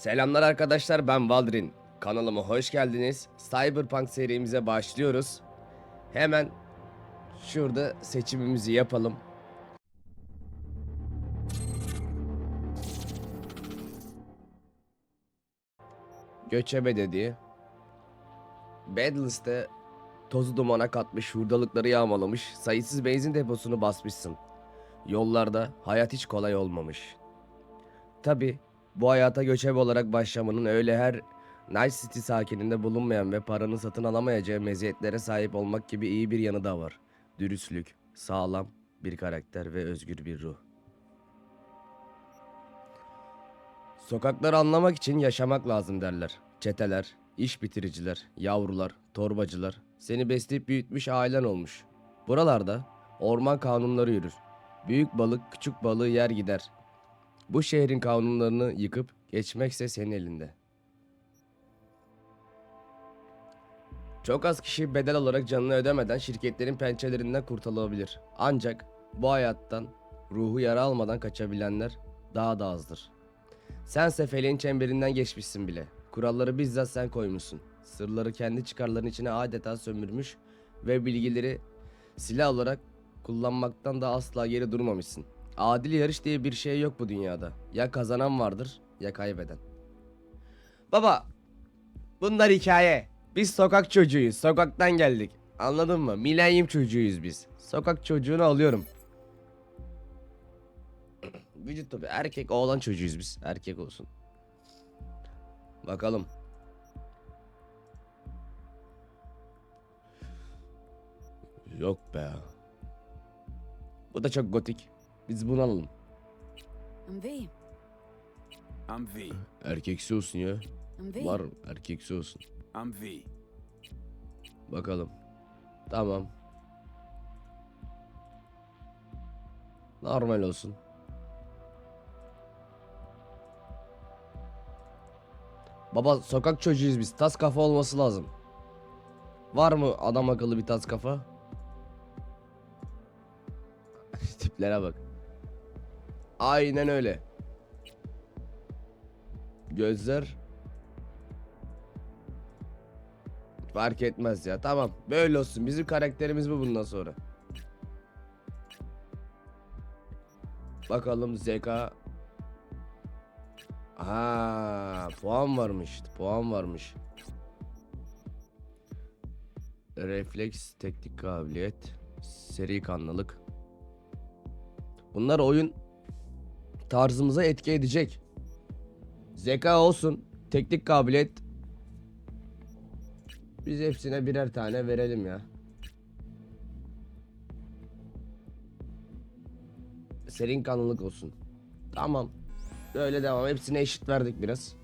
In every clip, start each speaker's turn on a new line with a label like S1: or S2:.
S1: Selamlar arkadaşlar ben Valdrin. Kanalıma hoş geldiniz. Cyberpunk serimize başlıyoruz. Hemen şurada seçimimizi yapalım. Göçebe dediği. Badlands'te tozu dumana katmış, hurdalıkları yağmalamış, sayısız benzin deposunu basmışsın. Yollarda hayat hiç kolay olmamış. Tabi bu hayata göçebe olarak başlamanın öyle her Night City sakininde bulunmayan ve paranın satın alamayacağı meziyetlere sahip olmak gibi iyi bir yanı da var. Dürüstlük, sağlam bir karakter ve özgür bir ruh. Sokakları anlamak için yaşamak lazım derler. Çeteler, iş bitiriciler, yavrular, torbacılar, seni besleyip büyütmüş ailen olmuş. Buralarda orman kanunları yürür. Büyük balık küçük balığı yer gider. Bu şehrin kanunlarını yıkıp geçmekse senin elinde. Çok az kişi bedel olarak canını ödemeden şirketlerin pençelerinden kurtulabilir. Ancak bu hayattan ruhu yara almadan kaçabilenler daha da azdır. Sense feleğin çemberinden geçmişsin bile. Kuralları bizzat sen koymuşsun. Sırları kendi çıkarların içine adeta sömürmüş ve bilgileri silah olarak kullanmaktan da asla geri durmamışsın. Adil yarış diye bir şey yok bu dünyada. Ya kazanan vardır ya kaybeden. Baba, bunlar hikaye. Biz sokak çocuğuyuz. Sokaktan geldik. Anladın mı? Milenyum çocuğuyuz biz. Sokak çocuğunu alıyorum. Vücut tabi erkek oğlan çocuğuyuz biz. Erkek olsun. Bakalım. Yok be. Bu da çok gotik. Biz bunu alalım.
S2: I'm V.
S3: I'm V.
S1: Erkeksi olsun ya.
S2: I'm V.
S1: Var erkeksi olsun.
S3: I'm V.
S1: Bakalım. Tamam. Normal olsun. Baba sokak çocuğuyuz biz. Tas kafa olması lazım. Var mı adam akıllı bir tas kafa? Tiplere bak. Aynen öyle. Gözler Fark etmez ya. Tamam. Böyle olsun. Bizim karakterimiz bu bundan sonra. Bakalım zeka. Ha, puan varmış. Puan varmış. Refleks, teknik kabiliyet, seri kanlılık. Bunlar oyun tarzımıza etki edecek. Zeka olsun, teknik kabiliyet, biz hepsine birer tane verelim ya. Serin kanlılık olsun. Tamam. Böyle devam. Hepsine eşit verdik biraz.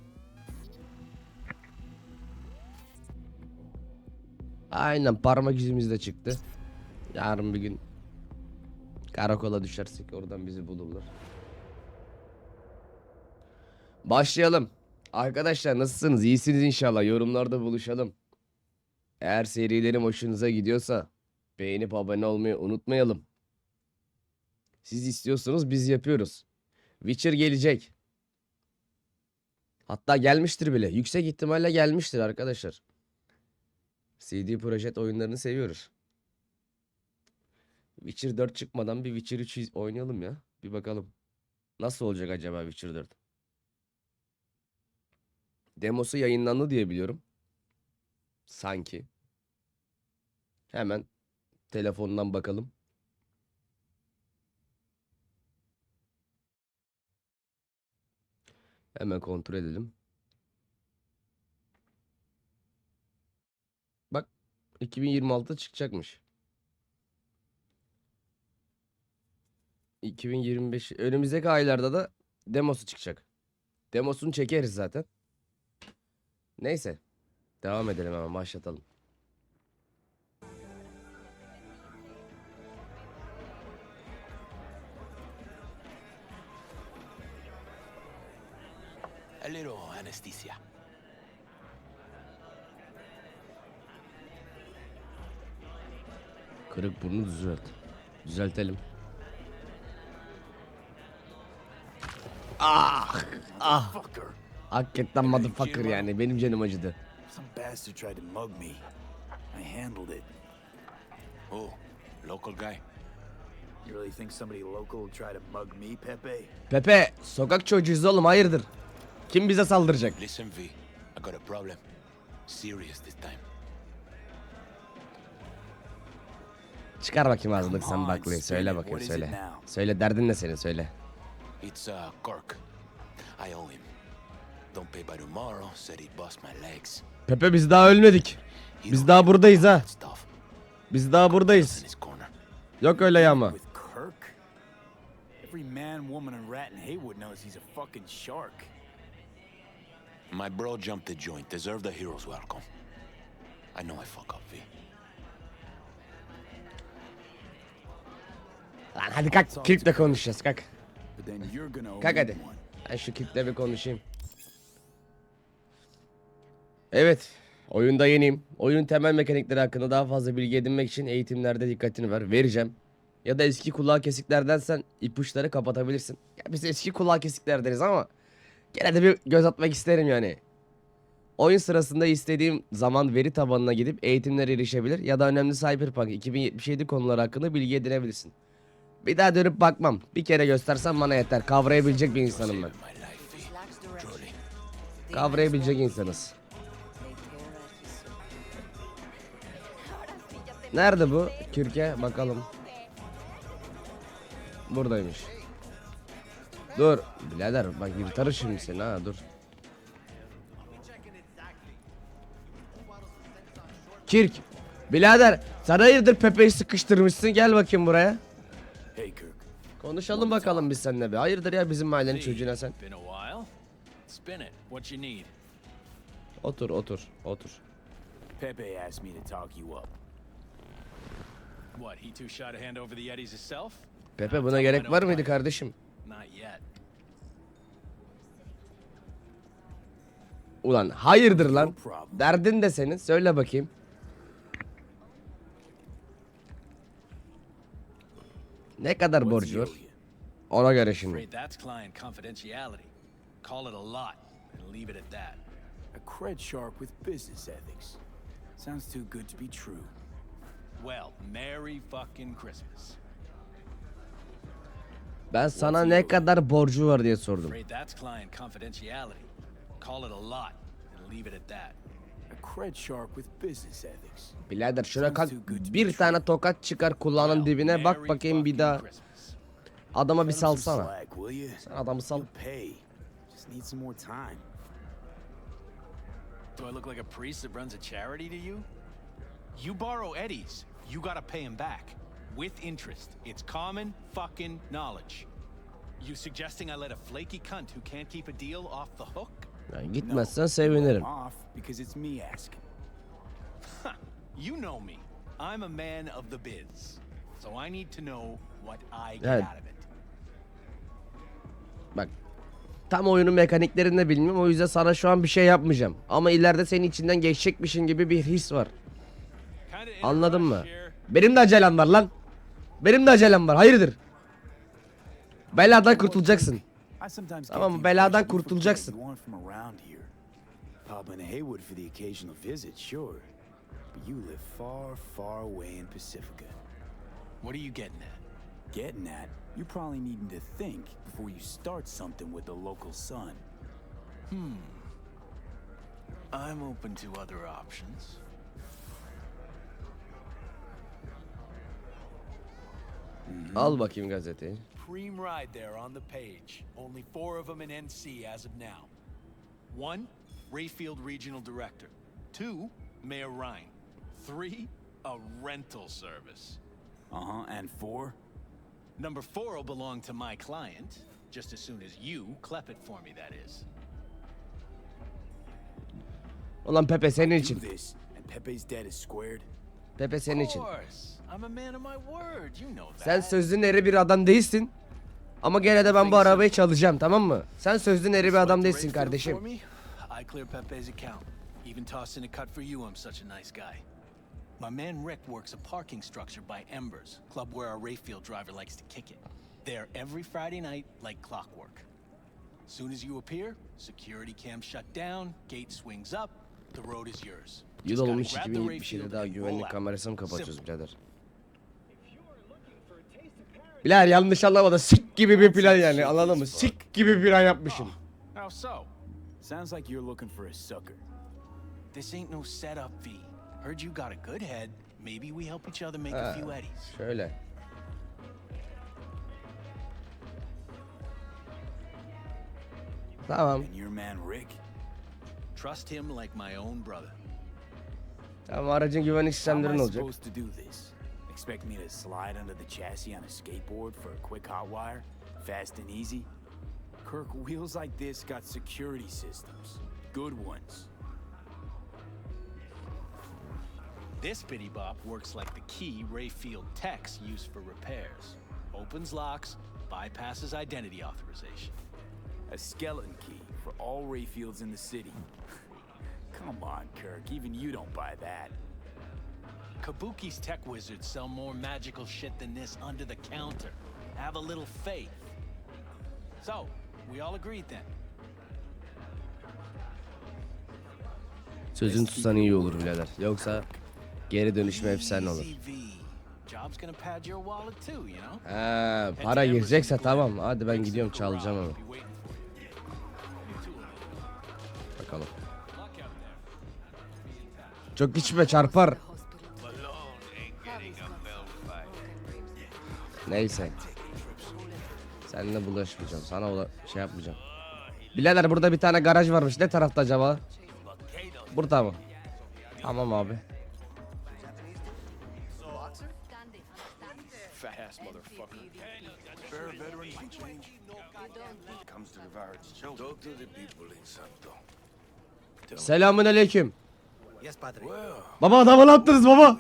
S1: Aynen parmak izimiz de çıktı. Yarın bir gün karakola düşersek oradan bizi bulurlar. Başlayalım. Arkadaşlar nasılsınız? İyisiniz inşallah. Yorumlarda buluşalım. Eğer serilerim hoşunuza gidiyorsa beğenip abone olmayı unutmayalım. Siz istiyorsanız biz yapıyoruz. Witcher gelecek. Hatta gelmiştir bile. Yüksek ihtimalle gelmiştir arkadaşlar. CD Projekt oyunlarını seviyoruz. Witcher 4 çıkmadan bir Witcher 3 iz- oynayalım ya. Bir bakalım. Nasıl olacak acaba Witcher 4? Demosu yayınlandı diye biliyorum. Sanki. Hemen telefondan bakalım. Hemen kontrol edelim. Bak 2026 çıkacakmış. 2025 önümüzdeki aylarda da demosu çıkacak. Demosunu çekeriz zaten. Neyse. Devam edelim hemen başlatalım.
S3: A little anesthesia.
S1: Kırık burnu düzelt. Düzeltelim. Ah! Ah! Hakikaten motherfucker yani benim canım acıdı.
S4: Some bastard tried to mug me. I handled it.
S3: Oh, local guy.
S4: You really think somebody local will try to mug me, Pepe?
S1: Pepe sokak çocuğuyuz oğlum hayırdır? Kim bize saldıracak?
S3: Listen, V. I got a problem. Serious this time.
S1: Çıkar bakayım ağzındaki sen baklayı söyle bakayım söyle. Söyle derdin ne senin söyle.
S3: It's uh, Kirk. I owe him.
S1: Pepe biz daha ölmedik. Biz
S3: don't
S1: daha buradayız ha. Biz daha buradayız. Yok öyle yağma.
S4: Every man, woman, and rat in Haywood knows he's a fucking shark.
S3: My bro jumped the joint. Deserve the hero's welcome. I know I fuck up, V.
S1: Lan hadi kalk Kirk'le konuşacağız kalk. Kalk hadi. Ben şu Kirk'le bir konuşayım. Evet. Oyunda yeniyim. Oyunun temel mekanikleri hakkında daha fazla bilgi edinmek için eğitimlerde dikkatini ver. Vereceğim. Ya da eski kulağı kesiklerdensen ipuçları kapatabilirsin. Ya biz eski kulağı kesiklerdeniz ama gene de bir göz atmak isterim yani. Oyun sırasında istediğim zaman veri tabanına gidip eğitimlere erişebilir ya da önemli Cyberpunk 2077 konuları hakkında bilgi edinebilirsin. Bir daha dönüp bakmam. Bir kere göstersen bana yeter. Kavrayabilecek bir insanım ben. Kavrayabilecek insanız. Nerede bu? Kürke bakalım. Buradaymış. Dur. Birader bak yırtarır şimdi seni ha dur. Kirk. Birader sana hayırdır Pepe'yi sıkıştırmışsın gel bakayım buraya. Konuşalım bakalım biz seninle bir. Hayırdır ya bizim mahallenin çocuğuna sen. Otur otur otur.
S4: Pepe asked me to talk you up.
S5: What? He too shy to hand over the Yetis himself?
S1: Pepe buna gerek var mıydı kardeşim?
S5: Not yet.
S1: Ulan hayırdır lan? Derdin de senin. Söyle bakayım. Ne kadar borcu var? Ona göre şimdi.
S5: Afraid that's client confidentiality. Call it a lot and leave it at that.
S4: A cred shark with business ethics. Sounds too good to be true.
S5: Well, Merry fucking Christmas.
S1: Ben sana ne kadar borcu var diye sordum.
S5: Afraid that's client confidentiality. Call it a lot and leave it at that.
S4: A cred shark with business ethics.
S1: Birader şuna kalk bir tane tokat çıkar kulağının dibine bak bakayım bir daha. Adama bir salsana. Sen adamı sal.
S4: Need some more time.
S5: Do I look like a priest that runs a charity to you? You borrow eddies, you gotta pay him back. With interest. It's common fucking knowledge. You suggesting I let a flaky cunt who can't keep a deal off the hook?
S1: Ya
S4: No,
S1: gitmezsen sevinirim.
S4: off because it's me asking.
S5: You know me. I'm a man of the biz. So I need to know what I get out of it.
S1: Bak tam oyunun mekaniklerini de bilmiyorum o yüzden sana şu an bir şey yapmayacağım. Ama ileride senin içinden geçecekmişin gibi bir his var. Anladın mı? Benim de acelem var lan. Benim de acelem var. Hayırdır? Beladan kurtulacaksın. Tamam,
S4: the
S1: beladan kurtulacaksın.
S4: Pop in Haywood for the occasional visit, sure. But you live far, far away in Pacifica.
S5: What are you getting at?
S4: Getting at, you're probably needing to think before you start something with the local sun.
S5: I'm open to other options.
S1: Al bakayım gazeteyi.
S5: Preem ride there on the page. Only four of them in NC as of now. One, Rayfield Regional Director. Two, Mayor Ryan. Three, a rental service.
S4: Uh huh. And four?
S5: Number four will belong to my client, just as soon as you clep it for me, that is.
S1: Ulan Pepe senin
S4: Do
S1: için.
S4: this, and Pepe's debt is squared.
S1: Pepe senin için. Sen sözün eri bir adam değilsin. Ama gene de ben bu arabayı çalacağım tamam mı? Sen sözün eri bir adam değilsin kardeşim.
S5: Even toss in a cut for you, I'm such a nice guy. My man Rick works a parking structure by Embers, club where our Rayfield driver likes to kick it. There every Friday night like clockwork. Soon as you appear, security cam shut down, gate swings up, the road is yours.
S1: Yıl olmuş
S5: grab the
S1: 2077'de
S5: Rayfield
S1: daha
S5: and roll
S1: güvenlik kamerasını mı kapatıyoruz birader? Bilader yanlış anlamadı. Sik gibi bir plan yani anladın mı? Sik gibi bir plan yapmışım.
S5: How so?
S4: Sounds like you're looking for a sucker.
S5: This ain't no setup, V. Heard you got a good head. Maybe we help each other make
S1: Ha,
S5: a few eddies.
S1: şöyle. Tamam.
S4: And your man Rick?
S5: Trust him like my own brother.
S1: Tamam aracın güvenlik
S4: How am
S1: sistemleri
S4: I
S1: ne olacak?
S4: supposed to do this? Expect me to slide under the chassis on a skateboard for a quick hot wire? Fast and easy? Kirk, wheels like this got security systems. Good ones.
S5: This bitty bop works like the key Rayfield techs use for repairs. Opens locks, bypasses identity authorization.
S4: A skeleton key for all Rayfields in the city. Come on, Kirk. Even you don't buy that.
S5: Kabuki's tech wizards sell more magical shit than this under the counter. Have a little faith. So, we all agreed then.
S1: Sözün tutan iyi olur birader. Yoksa geri dönüşme efsane olur. Ha, para girecekse tamam. Hadi ben gidiyorum çalacağım onu. Çok içme çarpar. Neyse. Seninle bulaşmayacağım. Sana ula şey yapmayacağım. Birader burada bir tane garaj varmış. Ne tarafta acaba? Burada mı? Tamam abi. Selamun aleyküm.
S6: Yes, padre.
S3: Well,
S1: Baba adamı ne yaptınız baba?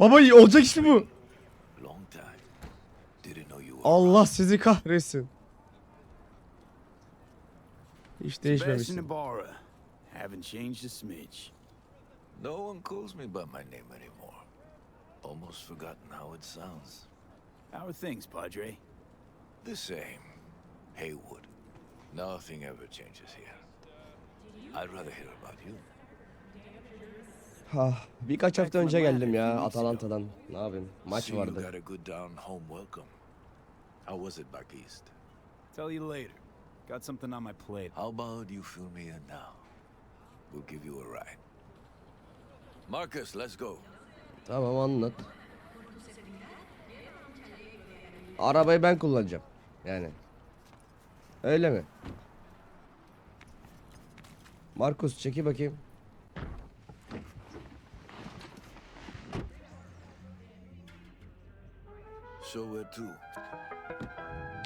S1: Baba olacak iş mi bu? Allah sizi kahretsin. Hiç değişmemişsin.
S4: Ibarra. Haven't changed a smidge.
S3: No one calls me by my name anymore. Almost forgotten how it sounds.
S4: How are things, Padre?
S3: The same. Haywood. Nothing ever changes here. I'd rather hear about you.
S1: Ha, birkaç hafta önce geldim ya Atalanta'dan. Ne yapayım? Maç vardı.
S3: How was it back east?
S4: Tell you later. Got something on my plate.
S3: How about you fill me in now? We'll give you a ride. Marcus, let's go.
S1: Tamam anlat. Arabayı ben kullanacağım. Yani. Öyle mi? Markus çeki bakayım.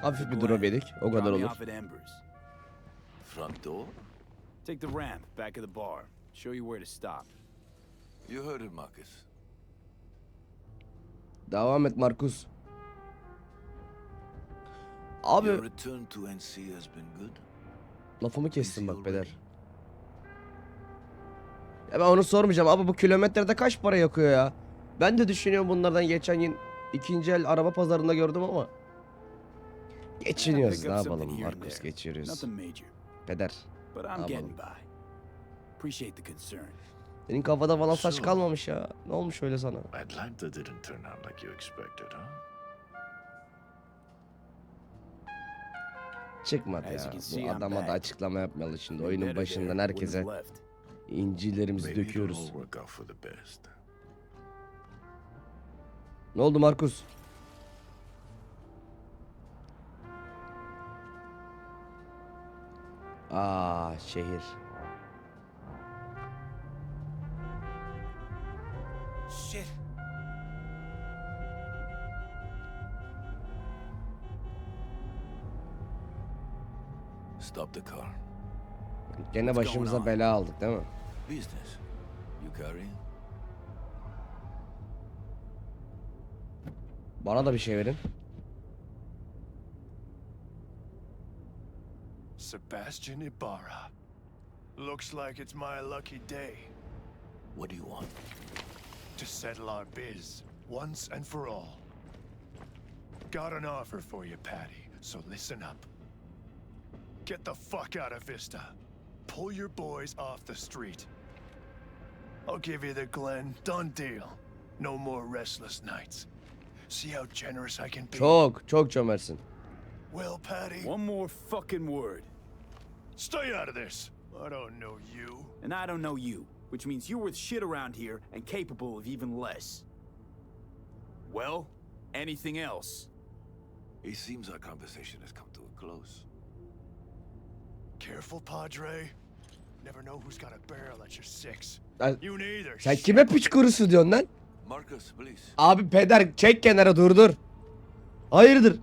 S1: Hafif bir drop yedik. O kadar olur.
S3: Front door?
S4: Take the ramp back of the bar. Show you where to stop.
S3: You heard it, Marcus.
S1: Devam et Markus. Abi
S3: Your return to NC has been good.
S1: lafımı kestin bak peder. Ya ben onu sormayacağım. Abi bu kilometrede kaç para yakıyor ya? Ben de düşünüyorum bunlardan geçen gün ikinci el araba pazarında gördüm ama. Geçiniyoruz ne yapalım Markus
S4: major,
S1: Peder.
S4: I'm
S1: Yapalım. Senin kafada falan saç kalmamış ya. Ne olmuş öyle sana?
S3: Atlanta didn't turn out like you expected, huh?
S1: Çıkmadı ya. Bu adama da açıklama yapmalı şimdi. Oyunun başından herkese incilerimizi döküyoruz. Ne oldu Markus? Aa şehir.
S6: Shit.
S3: Stop the car.
S1: Gene başımıza bela aldık değil mi?
S3: Business. You carrying?
S1: Bana da bir şey verin.
S7: Sebastian Ibarra. Looks like it's my lucky day
S3: What do you want?
S7: to settle our biz once and for all. Got an offer for you, Patty, so listen up. Get the fuck out of Vista. Pull your boys off the street. I'll give you the Glen. Done deal. No more restless nights.
S1: Çok çok cömertsin.
S7: Well, Patty,
S4: One more fucking word.
S7: stay out of this. I don't know you.
S4: And I don't know you, which means you're worth shit around here and capable of even less. Well, anything else?
S3: It seems our conversation has come to a close.
S7: Careful, Padre. Never know who's got a barrel at your six. You neither.
S1: Sen kime piç kurusu diyorsun lan?
S3: Marcus, please.
S1: Abi peder çek kenara durdur. Hayırdır?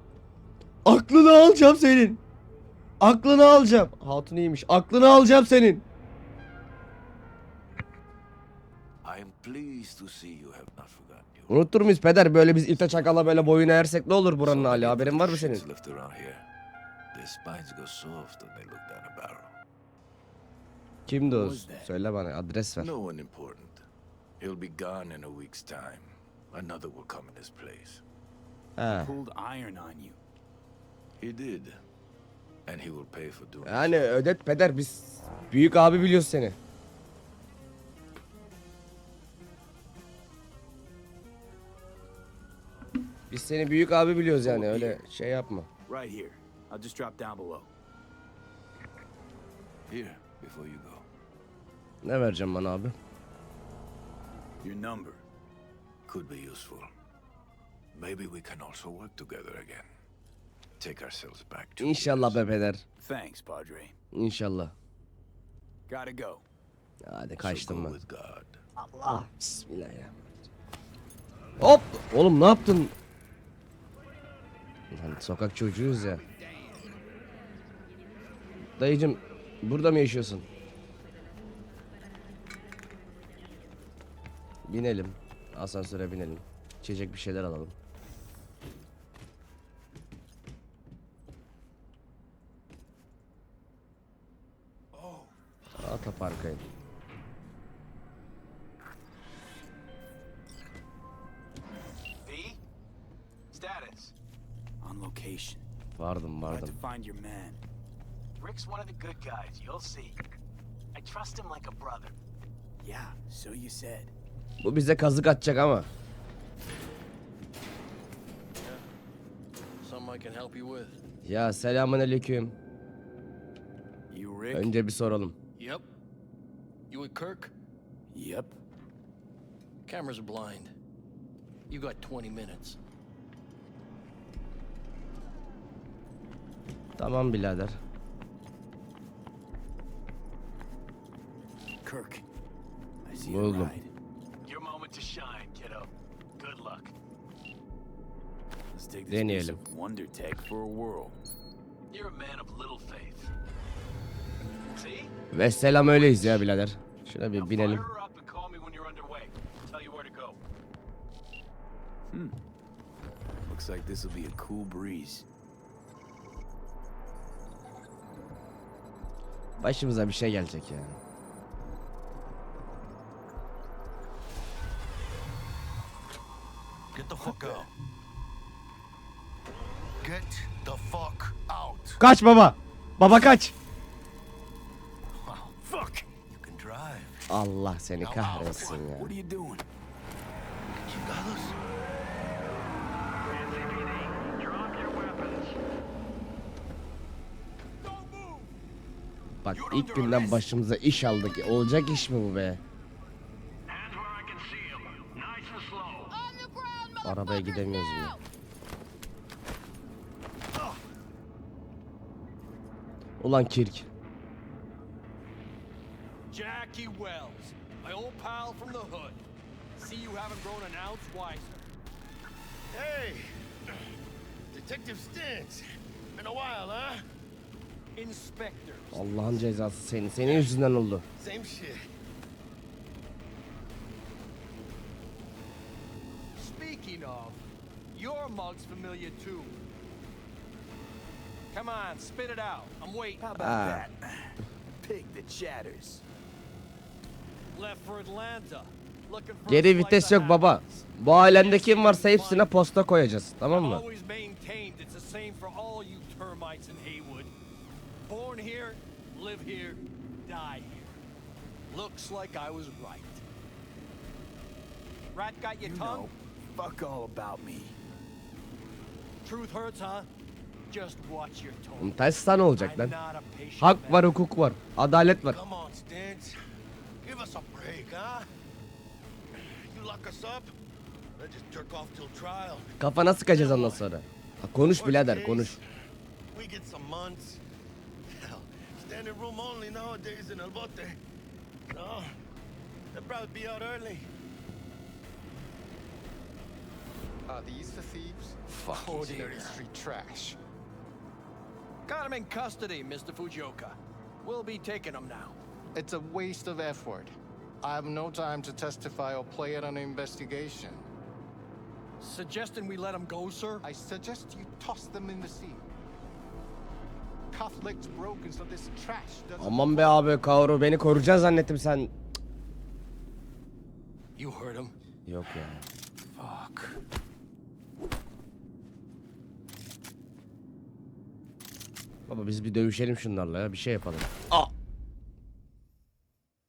S1: Aklını alacağım senin. Aklını alacağım. Hatun iyiymiş. Aklını alacağım senin.
S3: I am pleased to see you have not forgotten
S1: Unutur muyuz peder böyle biz ite çakala böyle boyun eğersek ne olur buranın hali haberin var mı senin? Kimdi o? Söyle bana adres ver.
S3: No one important. He'll be gone in a week's time. Another will come in his place.
S1: He.
S4: Pulled iron on you.
S3: He did. And he will pay for doing
S1: Yani ödet peder biz büyük abi biliyoruz seni. Biz seni büyük abi biliyoruz yani öyle şey yapma.
S4: Right here. I'll just drop down below.
S3: Here, before you go.
S1: Ne vereceğim bana abi?
S4: Your number.
S3: Could be useful. Maybe we can also work together again. Take ourselves back to
S1: İnşallah be peder.
S4: Thanks, Padre.
S1: İnşallah.
S4: Gotta go.
S1: Hadi kaçtım ben. Allah bismillahirrahmanirrahim. Hop! Oğlum ne yaptın? Lan sokak çocuğuyuz ya. Dayıcım burada mı yaşıyorsun? Binelim. Asansöre binelim. İçecek bir şeyler alalım. Atapark'a in.
S5: V? Status.
S4: On location.
S1: Vardım
S4: Had to
S1: vardım.
S4: find your man.
S5: Rick's one of the good guys, you'll see. I trust him like a brother.
S4: Yeah, so you said.
S1: Bu bize kazık atacak ama.
S8: Something I can help you with.
S1: Ya selamun aleyküm.
S4: You Rick?
S1: Önce bir soralım.
S8: Yep. You with Kirk?
S4: Yep.
S8: Cameras are blind. You got 20 minutes.
S1: Tamam birader.
S4: Kirk. I see
S1: Buldum.
S4: you ride.
S5: Moment to shine, kiddo. Good luck.
S4: Let's take this piece
S1: Deneyelim.
S4: of Wonder Tech for a whirl.
S5: You're a man of little faith. See?
S1: Ve selam öyleyiz ya birader. Şuna bir binelim.
S5: Fire her up and call me when you're underway. I'll tell you where to go.
S4: Looks like this will be a cool breeze.
S1: Başımıza bir şey gelecek ya.
S7: Get the fuck out. Get the fuck out.
S1: Kaç baba. Baba kaç.
S7: Fuck. You can drive.
S1: Allah seni kahretsin ya.
S4: What are you doing?
S7: Chingados.
S1: Bak ilk günden başımıza iş aldık. Olacak iş mi bu be? Arabaya gidemiyoruz bile. Ulan Kirk.
S9: Jackie Wells, my old pal from the hood. See you haven't grown an ounce wiser.
S7: Hey. Detective Stintz. Been a while, huh?
S9: Inspector.
S1: Allah'ın cezası seni. Senin yüzünden oldu.
S7: Same shit.
S9: Speaking of, your mug's familiar too. Come on, spit it out. I'm waiting.
S4: How about
S1: Ah.
S4: that? Pig that chatters.
S9: Left for Atlanta. Looking for a
S1: Geri vites yok baba. Bu alemde kim varsa hepsine posta koyacağız. Tamam mı?
S9: always maintained it's the same for all you termites in Haywood. born here, live here, die here. Looks like I was right. Rat got your
S4: You
S9: tongue?
S4: Fuck all about me.
S9: Truth hurts, huh? Just watch your tone.
S1: tersi ne olacak
S9: I'm
S1: lan?
S9: not a patient
S1: Hak
S9: man.
S1: var, hukuk var. Adalet var.
S3: Come on, Stance. Give us a break, huh? You lock us up, let's just jerk off till trial.
S1: Kafana sıkacağız ondan sonra. Ha, konuş birader konuş.
S3: We get some months. Hell, standing room only nowadays in El Bote. No, they'll probably be out early.
S10: Are these the thieves?
S3: Fucking
S10: Ordinary street trash.
S9: Got him in custody, Mr. Fujioka. We'll be taking him now.
S10: It's a waste of effort. I have no time to testify or play on an investigation.
S9: Suggesting we let him go, sir?
S10: I suggest you toss them in the sea. Cuff legs broken so this trash doesn't.
S1: Aman be abi Kaoru beni koruyacaksın zannettim sen.
S8: You heard him.
S1: Yok ya.
S4: Fuck.
S1: Baba biz bir dövüşelim şunlarla ya bir şey yapalım. Aa!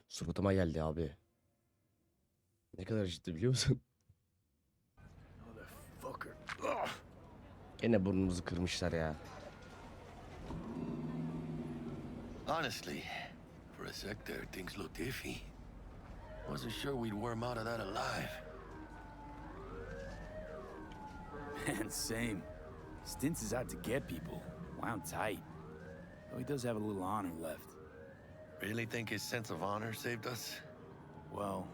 S1: Suratıma geldi abi. Ne kadar ciddi biliyor musun?
S3: Fucker.
S1: Gene burnumuzu kırmışlar ya.
S3: Honestly, for a sec there, things looked iffy. Wasn't sure we'd worm out of that alive.
S4: Man, same. Stints is out to get people. Wound tight. Though he does have a little honor left.
S3: Really think his sense of honor saved us?
S4: Well,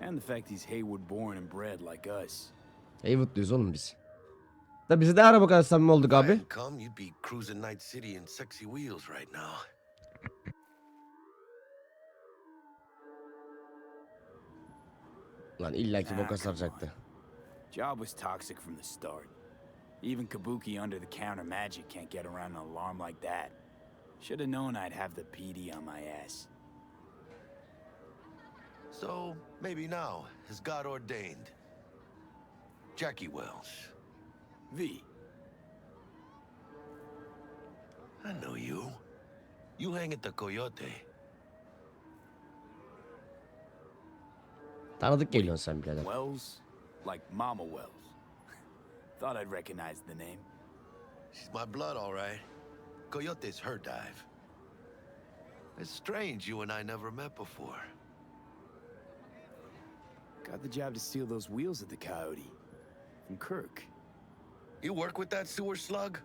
S4: and the fact he's Haywood born and bred like us.
S1: Haywood'luyuz oğlum biz. Da biz de ara bu kadar samimi olduk
S3: If I
S1: abi.
S3: come, you'd be cruising Night City in sexy wheels right now.
S1: Lan illaki
S4: ah,
S1: boka
S4: come
S1: saracaktı.
S4: Job was toxic from the start. Even Kabuki under the counter magic can't get around an alarm like that. Should have known I'd have the PD on my ass.
S3: So, maybe now, as God ordained. Jackie Wells.
S4: V,
S3: I know you. You hang at the Coyote.
S1: Tanıdık geliyorsun sen birader.
S4: Wells, like Mama Wells. Thought I'd recognize the name.
S3: She's my blood, all right. Coyote's her dive. It's strange you and I never met before.
S4: Got the job to steal those wheels at the Coyote. From Kirk.
S3: You work with that sewer slug?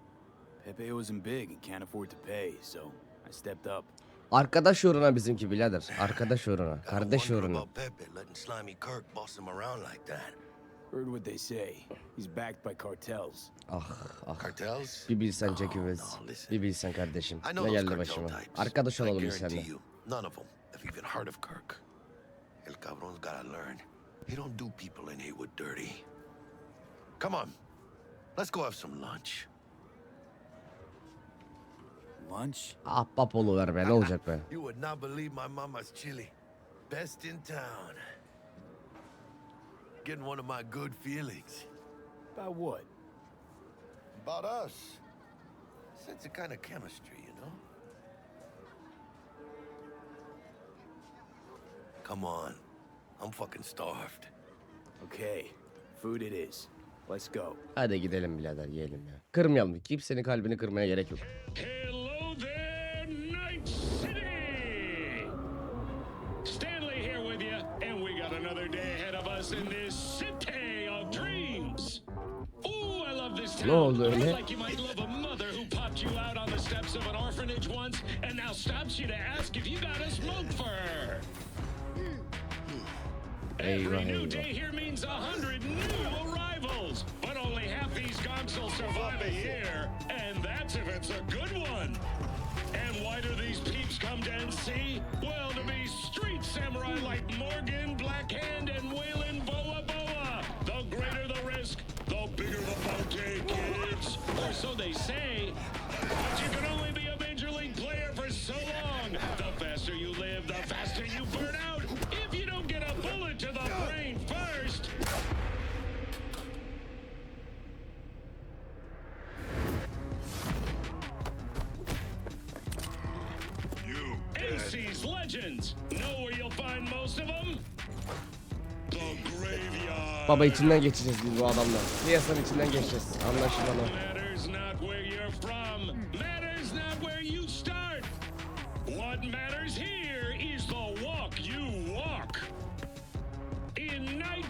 S4: Pepe wasn't big and can't afford to pay, so I stepped up.
S1: Arkadaş uğruna bizimki birader. Arkadaş uğruna. Kardeş uğruna.
S3: Pepe letting slimy Kirk boss him around like that.
S4: Heard what they say. He's backed by cartels.
S1: Ah ah.
S3: Cartels?
S1: Bir bilsen
S3: No,
S1: Jackie West.
S3: no.
S1: Bir bilsen kardeşim.
S3: I know
S1: Ne geldi
S3: cartel
S1: başıma.
S3: types.
S1: Arkadaş olalım biz seninle.
S3: you, none of them have even heard of Kirk. El cabron's gotta learn. He don't do people in Haywood dirty. Come on, let's go have some lunch.
S4: Lunch?
S1: Ahbap oluver be ne olacak be.
S3: You would not believe my mama's chili. Best in town. Getting one of my good feelings.
S4: About what?
S3: About us. Sense a kind of chemistry, you know? Come on. I'm fucking starved.
S4: Okay, food it is. Let's go.
S1: Hadi gidelim birader yiyelim ya. Kırmayalım. Kimsenin kalbini kırmaya gerek yok.
S11: Smoke for her. Every
S1: Eyvah
S11: new day here means a hundred new arrivals, but only half these gonks will survive a year, and that's if it's a good one. And why do these peeps come to NC? Well, to be street samurai like Morgan, Blackhand, so they say. But you can only be a major league player for so long. The faster you live, the faster you burn out. If you don't get a bullet to the brain first. ruins. Know where you'll find most of them? The graveyard.
S1: Baba içinden geçeceğiz biz bu adamla. Piyasanın içinden geçeceğiz. Anlaşılan o.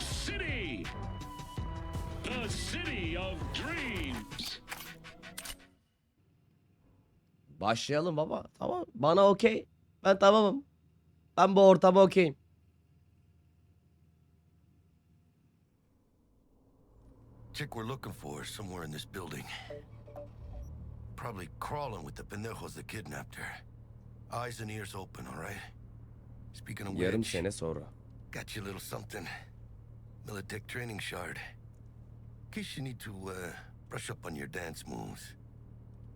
S11: City. The city of dreams.
S1: Başlayalım baba. Tamam. Bana okey. Ben tamamım. Ben bu ortama okeyim.
S3: Chick we're looking for is somewhere in this building. Probably crawling with the pendejos that kidnapped her. Eyes and ears open, all right? Speaking of
S1: Yarım
S3: which,
S1: sene sonra.
S3: got you a little something. Militech training shard. In case you need to uh, brush up on your dance moves.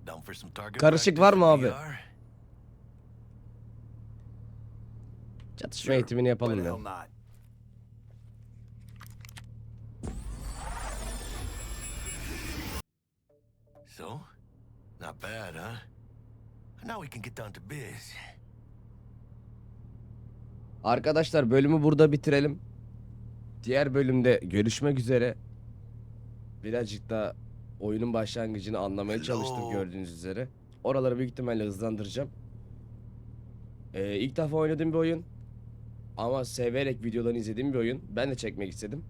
S3: Down for some target
S1: Karışık var mı abi? Çatışma eğitimini yapalım ya.
S3: So, not bad, huh? Now we can get down to biz.
S1: Arkadaşlar bölümü burada bitirelim. Diğer bölümde görüşmek üzere. Birazcık da oyunun başlangıcını anlamaya çalıştım gördüğünüz üzere. Oraları büyük ihtimalle hızlandıracağım. Ee, ilk defa oynadığım bir oyun. Ama severek videolarını izlediğim bir oyun. Ben de çekmek istedim.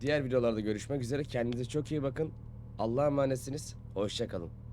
S1: Diğer videolarda görüşmek üzere. Kendinize çok iyi bakın. Allah'a emanetsiniz. Hoşçakalın.